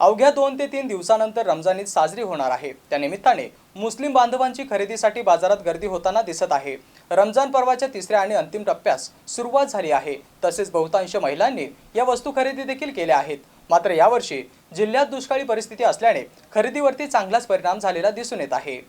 अवघ्या दोन ते तीन दिवसानंतर रमजान ईद साजरी होणार आहे. त्यानिमित्ताने मुस्लिम बांधवांची खरेदीसाठी बाजारात गर्दी होताना दिसत आहे. रमजान पर्वाच्या तिसऱ्या आणि अंतिम टप्प्यास सुरुवात झाली आहे. तसेच बहुतांश महिलांनी या वस्तू खरेदी देखील केल्या आहेत. मात्र यावर्षी जिल्ह्यात दुष्काळी परिस्थिती असल्याने खरेदीवरती चांगलाच परिणाम झालेला दिसून येत आहे.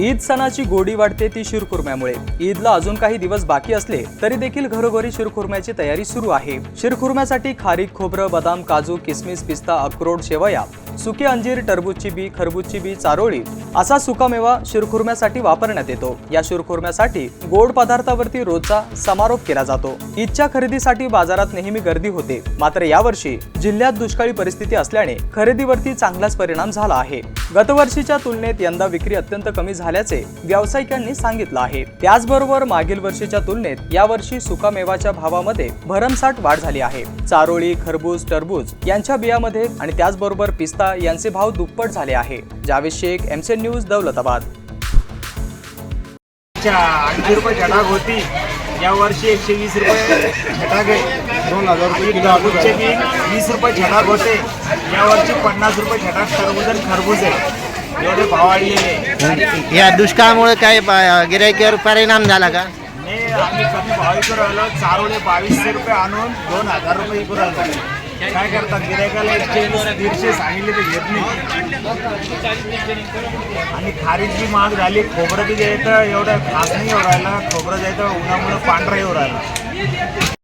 ईद सणाची गोडी वाढते ती शिरखुर्म्यामुळे. ईदला अजून काही दिवस बाकी असले तरी देखील घरोघरी शिरखुर्म्याची तयारी सुरू आहे. शिरखुर्म्यासाठी खारीक खोबरं बदाम काजू किसमिस पिस्ता अक्रोड शेवया सुके अंजीर टरबूजची बी खरबूजची बी चारोळी असा सुकामेवा शिरखुर्म्यासाठी वापरण्यात येतो. या शिरखुर्म्यासाठी गोड पदार्थावरती रोजचा समारोप केला जातो. ईदच्या खरेदीसाठी बाजारात नेहमी गर्दी होते. मात्र यावर्षी जिल्ह्यात दुष्काळी परिस्थिती असल्याने खरेदीवरती चांगलाच परिणाम झाला आहे. गतवर्षीच्या तुलनेत यंदा विक्री अत्यंत कमी झाली झाल्याचे व्यावसायिकांनी सांगितलं आहे. त्याचबरोबर मागील वर्षीच्या तुलनेत यावर्षी सुकामेवाच्या भावामध्ये भरमसाठ वाढ झाली आहे. चारोळी खरबूज टरबूज यांच्या बियामध्ये आणि त्याचबरोबर पिस्ता यांचे भाव दुप्पट झाले आहे. जावेद शेख एमसेन न्यूज दौलताबाद. अच्छा ऐंशी रुपये छटाक होती. या वर्षी एकशे वीस रुपये छटाक आहे. दोन हजार रुपये वीस रुपये छटाक होते. या वर्षी पन्नास रुपये छटाक टरबूज आणि खरबूज आहे. एवढे भाव वाढलेले या दुष्काळामुळे काय गिरायकीवर परिणाम झाला का? ने आम्ही कमी भाव विकू राहिलो चारोळे बावीसशे रुपये आणून दोन हजार रुपये विकू राहिलो काय करतात? गिरायकाला एकशे दीडशे सांगितले तर घेत नाही. आणि खारीक बी महाग झाली. खोबरं बी द्यायचं एवढं खास नाही येऊ राहिलं. खोबरं द्यायचं उन्हामुळे पांढरं येऊ राहिलं.